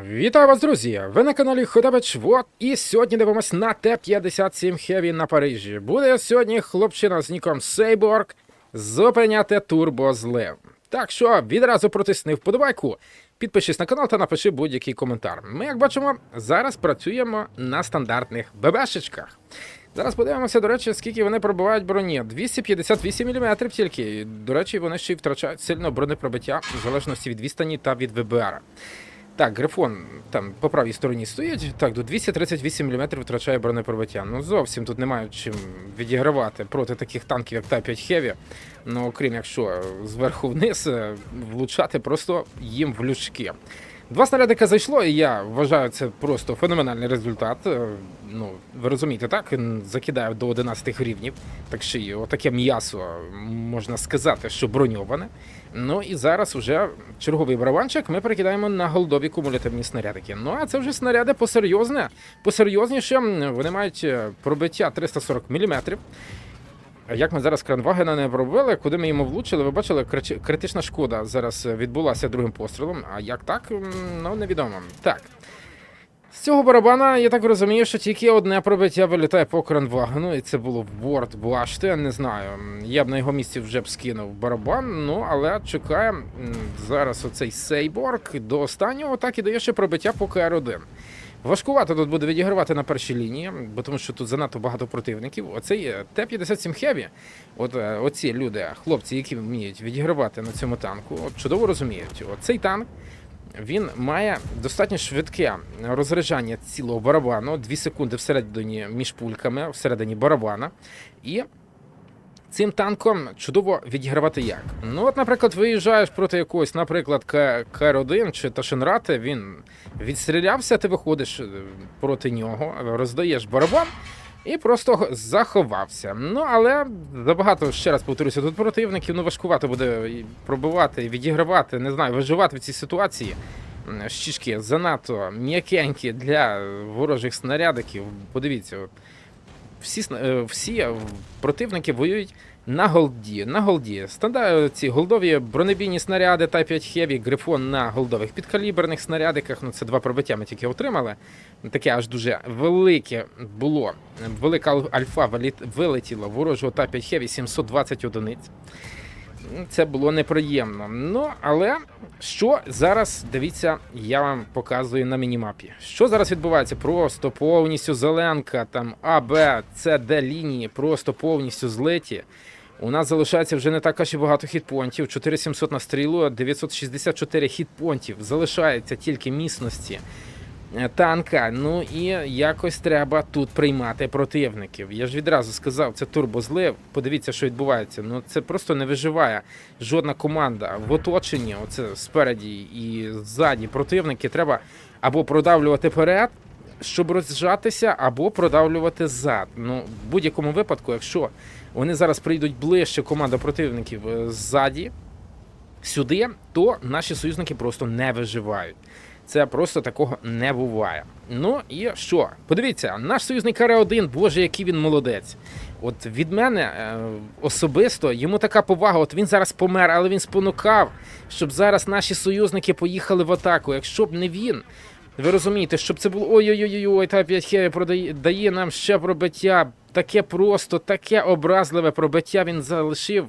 Вітаю вас, друзі! Ви на каналі Ходабич Вот, і сьогодні дивимось на Т-57 Heavy на Парижі. Буде сьогодні хлопчина з ніком Сейборг зупиняти турбозлив. Так що відразу протисни вподобайку, підпишись на канал та напиши будь-який коментар. Ми, як бачимо, зараз працюємо на стандартних ББшечках. Зараз подивимося, до речі, скільки вони пробивають броні. 258 мм тільки. До речі, вони ще й втрачають сильно бронепробиття в залежності від відстані та від ВБР. Так, грифон там по правій стороні стоїть. Так, до 238 мм втрачає бронепробиття. Ну зовсім тут немає чим відігравати проти таких танків, як Та-5 Heavy. Ну, окрім якщо зверху вниз е, влучати просто їм в лючки. Два снарядика зайшло, і я вважаю це просто феноменальний результат. Е, Ну, ви розумієте, так? Закидаю до 11 рівнів. Так що і отаке м'ясо, можна сказати, що броньоване. Ну і зараз вже черговий барабанчик ми перекидаємо на голдові кумулятивні снарядики. Ну а це вже снаряди посерйозне, посерйозніше. Вони мають е, пробиття 340 мм. Як ми зараз кранвагена не пробили, куди ми йому влучили, ви бачили, критична шкода зараз відбулася другим пострілом. А як так, ну невідомо. Так. З цього барабана, я так розумію, що тільки одне пробиття вилітає по кранвагену, і це було борт башти. Я не знаю. Я б на його місці вже б скинув барабан, ну але чекаємо м, зараз оцей сейборг до останнього, так і дає ще пробиття по КР-1. Важкувато тут буде відігравати на першій лінії, бо тому що тут занадто багато противників. Оцей е, Т-57 Heavy, от е, оці люди, хлопці, які вміють відігравати на цьому танку, от чудово розуміють, оцей танк. Він має достатньо швидке розряджання цілого барабану, 2 секунди всередині між пульками, всередині барабана. І цим танком чудово відігравати як. Ну, от, наприклад, виїжджаєш проти якогось, наприклад, К- Кр-1 чи Ташенрати, він відстрілявся, ти виходиш е, проти нього, роздаєш барабан. І просто заховався. Ну, але забагато, ще раз повторюся, тут противників, ну важкувато буде і пробивати, відігравати, не знаю, виживати в цій ситуації. Щічки занадто м'якенькі для ворожих снарядиків. Подивіться, всі, е, всі е, противники воюють на голді. На голді. Стандарт ці голдові бронебійні снаряди Type 5 Heavy, Грифон на голдових підкаліберних снарядиках. Ну, це два пробиття ми тільки отримали. Таке аж дуже велике було. Велика альфа вилетіла ворожого Type 5 Heavy 720 одиниць. Це було неприємно. Ну, але що зараз, дивіться, я вам показую на мінімапі. Що зараз відбувається? Просто повністю зеленка, там А, Б, С, Д лінії, просто повністю злиті. У нас залишається вже не так аж і багато хітпонтів. 4700 на стрілу, 964 хітпонтів. Залишається тільки міцності танка. Ну і якось треба тут приймати противників. Я ж відразу сказав, це турбозлив. Подивіться, що відбувається. Ну це просто не виживає жодна команда в оточенні. Оце спереді і ззаді противники. Треба або продавлювати перед. Щоб розжатися або продавлювати зад. Ну, в будь-якому випадку, якщо вони зараз прийдуть ближче команда противників е, ззаді сюди, то наші союзники просто не виживають. Це просто такого не буває. Ну і що? Подивіться, наш союзник Каре-1, боже, який він молодець. От від мене е, особисто йому така повага. От він зараз помер, але він спонукав, щоб зараз наші союзники поїхали в атаку. Якщо б не він, ви розумієте, щоб це було ой-ой-ой, та 5 хеві продає дає нам ще пробиття. Таке просто, таке образливе пробиття він залишив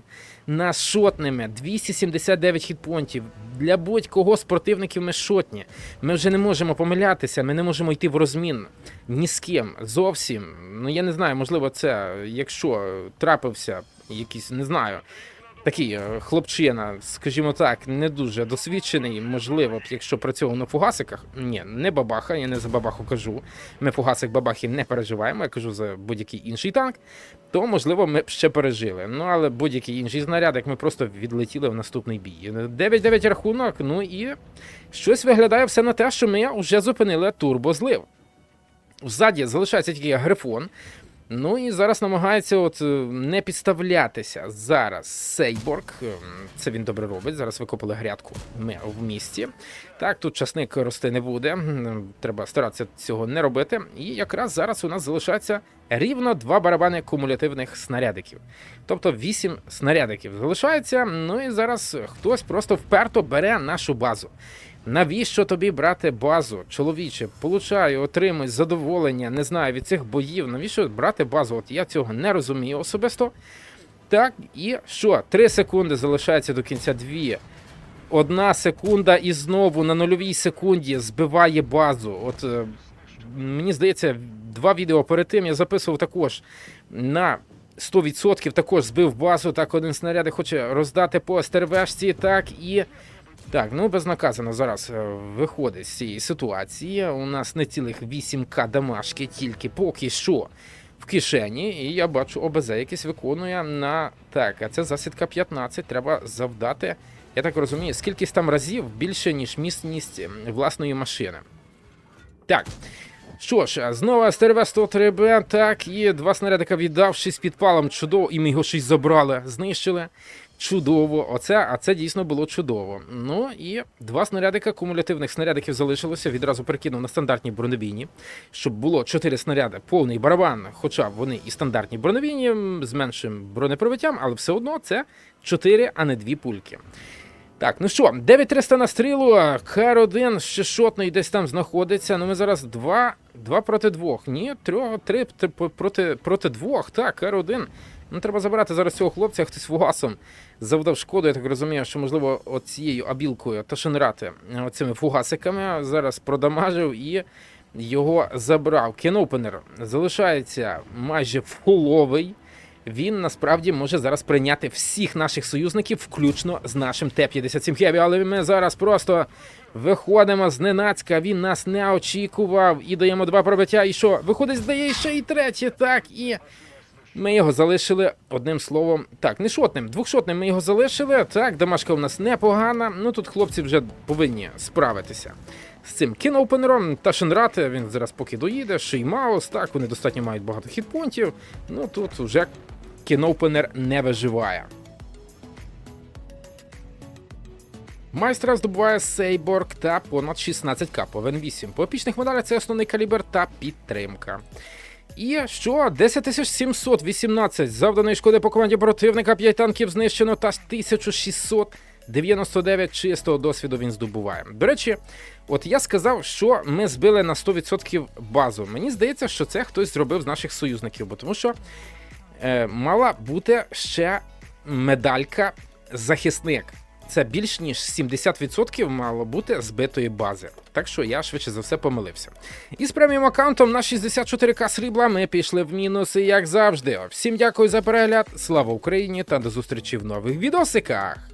нас шотними. 279 хітпонтів. Для будь-кого з противників ми шотні. Ми вже не можемо помилятися, ми не можемо йти в розмін ні з ким. Зовсім. Ну я не знаю, можливо, це якщо трапився якийсь, не знаю. Такий е, хлопчина, скажімо так, не дуже досвідчений, можливо, б, якщо працював на фугасиках. Ні, не бабаха, я не за бабаху кажу. Ми фугасик бабахи не переживаємо, я кажу за будь-який інший танк, то можливо ми б ще пережили. Ну але будь-який інший знарядик ми просто відлетіли в наступний бій. 9-9 рахунок, ну і щось виглядає все на те, що ми вже зупинили турбозлив. Ззаді залишається тільки грифон. Ну і зараз намагається от е, не підставлятися зараз Сейборг. Ем, Це він добре робить. Зараз викопали грядку ми в місті. Так, тут часник рости не буде. Треба старатися цього не робити. І якраз зараз у нас залишається рівно два барабани кумулятивних снарядиків. Тобто вісім снарядиків залишається. Ну і зараз хтось просто вперто бере нашу базу. Навіщо тобі брати базу, чоловіче? Получаю, отримуй задоволення, не знаю, від цих боїв. Навіщо брати базу? От я цього не розумію особисто. Так, і що? Три секунди залишається до кінця дві. Одна секунда і знову на нульовій секунді збиває базу. От е, мені здається, два відео перед тим я записував також на 100% також збив базу. Так, один снаряд хоче роздати по стервешці, так і. Так, ну безнаказано зараз е, виходить з цієї ситуації. У нас не цілих 8к дамашки, тільки поки що в кишені. І я бачу ОБЗ якийсь виконує на. Так, а це засідка 15. Треба завдати. Я так розумію, скількись там разів більше, ніж міцність власної машини. Так. Що ж, знову стрв 103 б так, і два снарядика віддав, шість підпалом, чудово, і ми його шість забрали, знищили. Чудово, оце, а це дійсно було чудово. Ну і два снарядика кумулятивних снарядиків залишилося. Відразу перекинув на стандартні бронебійні, щоб було чотири снаряди, повний барабан, хоча вони і стандартні бронебійні з меншим бронепробиттям, але все одно це чотири, а не дві пульки. Так, ну що, 9300 на стрілу, Кар-1 ще шотний десь там знаходиться. Ну ми зараз два, два проти двох. Ні, трьох, три проти, проти двох. Так, Кар-1. Ну треба забирати зараз цього хлопця, хтось фугасом завдав шкоду. Я так розумію, що можливо оцією абілкою та шенрати оцими фугасиками зараз продамажив і його забрав. Кенопенер залишається майже фуловий. Він насправді може зараз прийняти всіх наших союзників, включно з нашим Т-57 Хеві. Але ми зараз просто виходимо зненацька. Він нас не очікував і даємо два пробиття. І що? Виходить, здає ще і третє. Так і. Ми його залишили одним словом. Так, не шотним, двохшотним ми його залишили. Так, дамашка у нас непогана. Ну тут хлопці вже повинні справитися з цим кіноупенером та Шенрати. Він зараз поки доїде. Шеймаус, так, вони достатньо мають багато хітпонтів. Ну тут вже кіноупенер не виживає. Майстра здобуває Сейборг та понад 16к по Вен 8. По епічних медалях це основний калібр та підтримка. І що? 10718 завданої шкоди по команді противника, 5 танків знищено та 1699 чистого досвіду він здобуває. До речі, от я сказав, що ми збили на 100% базу. Мені здається, що це хтось зробив з наших союзників, бо тому що мала бути ще медалька захисник. Це більш ніж 70% мало бути збитої бази. Так що я швидше за все помилився. І з преміум аккаунтом на 64к срібла ми пішли в мінуси, як завжди. Всім дякую за перегляд. Слава Україні та до зустрічі в нових відосиках.